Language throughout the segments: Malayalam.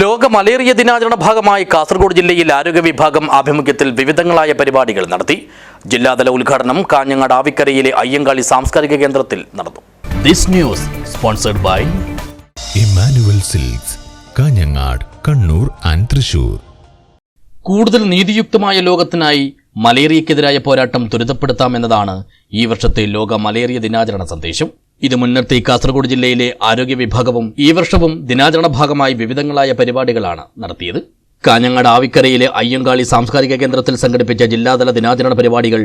ലോക മലേറിയ ദിനാചരണ ഭാഗമായി കാസർഗോഡ് ജില്ലയിൽ ആരോഗ്യ വിഭാഗം ആഭിമുഖ്യത്തിൽ വിവിധങ്ങളായ പരിപാടികൾ നടത്തി. ജില്ലാതല ഉദ്ഘാടനം കാഞ്ഞങ്ങാട് ആവിക്കരയിലെ അയ്യങ്കാളി സാംസ്കാരിക കേന്ദ്രത്തിൽ നടന്നു. This news sponsored by Emmanuel silks Kanhangad Kannur and Thrissur. കൂടുതൽ നീതിയുക്തമായ ലോകത്തിനായി മലേറിയക്കെതിരായ പോരാട്ടം ത്വരിതപ്പെടുത്താമെന്നതാണ് ഈ വർഷത്തെ ലോക മലേറിയ ദിനാചരണ സന്ദേശം. ഇത് മുൻനിർത്തി കാസർഗോഡ് ജില്ലയിലെ ആരോഗ്യ വിഭാഗവും ഈ വർഷവും ദിനാചരണ ഭാഗമായി വിവിധങ്ങളായ പരിപാടികളാണ് നടത്തിയത്. കാഞ്ഞങ്ങാട് ആവിക്കരയിലെ അയ്യങ്കാളി സാംസ്കാരിക കേന്ദ്രത്തിൽ സംഘടിപ്പിച്ച ജില്ലാതല ദിനാചരണ പരിപാടികൾ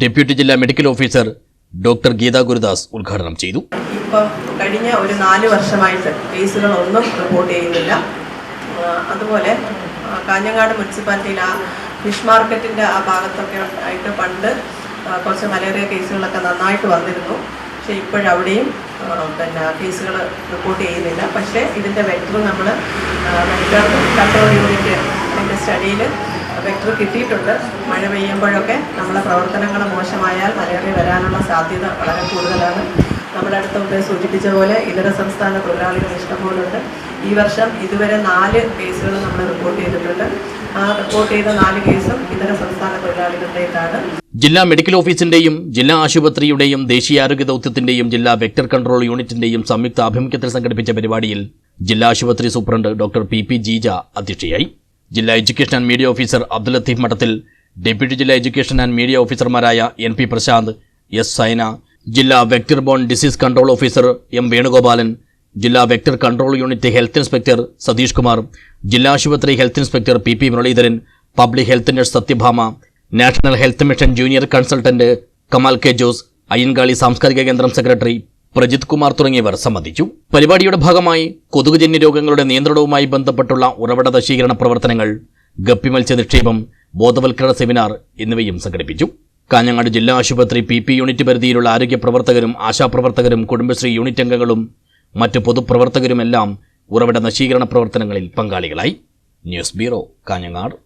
ഡെപ്യൂട്ടി ജില്ലാ medical officer doctor Geetha Gurudas ഉദ്ഘാടനം ചെയ്തു. കഴിഞ്ഞ ഒരു നാല് വർഷമായിട്ട് കേസുകളൊന്നും റിപ്പോർട്ട് ചെയ്യുന്നില്ല. അതുപോലെ കാഞ്ഞങ്ങാട് മുനിസിപ്പാലിറ്റിയിൽ ആ ഫിഷ് മാർക്കറ്റിന്റെ ആ ഭാഗത്തൊക്കെ ആയിട്ട് പണ്ട് കുറച്ച് മലേറിയ കേസുകളൊക്കെ നന്നായിട്ട് വന്നിരുന്നു. പക്ഷേ ഇപ്പോഴവിടെയും പിന്നെ കേസുകൾ റിപ്പോർട്ട് ചെയ്യുന്നില്ല. പക്ഷേ ഇതിന്റെ വെക്ടർ നമ്മൾ വെക്ടർ കൺട്രോൾ യൂണിറ്റ് അതിന്റെ സ്റ്റഡിയിൽ വെക്ടർ കിട്ടിയിട്ടുണ്ട്. മഴ പെയ്യുമ്പോഴൊക്കെ നമ്മുടെ പ്രവർത്തനങ്ങൾ മോശമായാൽ മലയാളി വരാനുള്ള സാധ്യത വളരെ കൂടുതലാണ്. നമ്മുടെ അടുത്ത് സൂചിപ്പിച്ച പോലെ ഇതര സംസ്ഥാന തൊഴിലാളികൾ ഇഷ്ടംപോലുണ്ട്. ഈ വർഷം ഇതുവരെ നാല് കേസുകൾ നമ്മൾ റിപ്പോർട്ട് ചെയ്തിട്ടുണ്ട്. റിപ്പോർട്ട് ചെയ്ത നാല് സംസ്ഥാന ജില്ലാ മെഡിക്കൽ ഓഫീസിന്റെയും ജില്ലാ ആശുപത്രിയുടെയും ദേശീയ ആരോഗ്യ ദൗത്യത്തിന്റെയും ജില്ലാ വെക്ടർ കൺട്രോൾ യൂണിറ്റിന്റെയും സംയുക്ത ആഭിമുഖ്യത്തിൽ സംഘടിപ്പിച്ച പരിപാടിയിൽ ജില്ലാ ആശുപത്രി superintendent doctor P P Jeeja അധ്യക്ഷയായി. ജില്ലാ education and media officer Abdul Latheef Madathil deputy ജില്ലാ എഡ്യൂക്കേഷൻ ആൻഡ് മീഡിയ ഓഫീസർമാരായ N P Prashanth S Saina ജില്ലാ vector borne disease control officer M Venugopalan ജില്ലാ vector control unit health inspector Satheesh Kumar ജില്ലാ ആശുപത്രി health inspector P P Muraleedharan public health nurse Sathyabhama national health mission junior consultant Kamal K Jose Ayyankali സാംസ്കാരിക കേന്ദ്രം സെക്രട്ടറി പ്രജിത് കുമാർ തുടങ്ങിയവർ സംബന്ധിച്ചു. പരിപാടിയുടെ ഭാഗമായി കൊതുകുജന്യ രോഗങ്ങളുടെ നിയന്ത്രണവുമായി ബന്ധപ്പെട്ടുള്ള ഉറവിട നശീകരണ പ്രവർത്തനങ്ങൾ ഗപ്പി മത്സ്യ നിക്ഷേപം ബോധവൽക്കരണ സെമിനാർ എന്നിവയും സംഘടിപ്പിച്ചു. കാഞ്ഞങ്ങാട് ജില്ലാ ആശുപത്രി പി പി യൂണിറ്റ് പരിധിയിലുള്ള ആരോഗ്യ പ്രവർത്തകരും ആശാപ്രവർത്തകരും കുടുംബശ്രീ യൂണിറ്റ് അംഗങ്ങളും മറ്റ് പൊതുപ്രവർത്തകരുമെല്ലാം ഉറവിട നശീകരണ പ്രവർത്തനങ്ങളിൽ പങ്കാളികളായി. News bureau Kanhangad.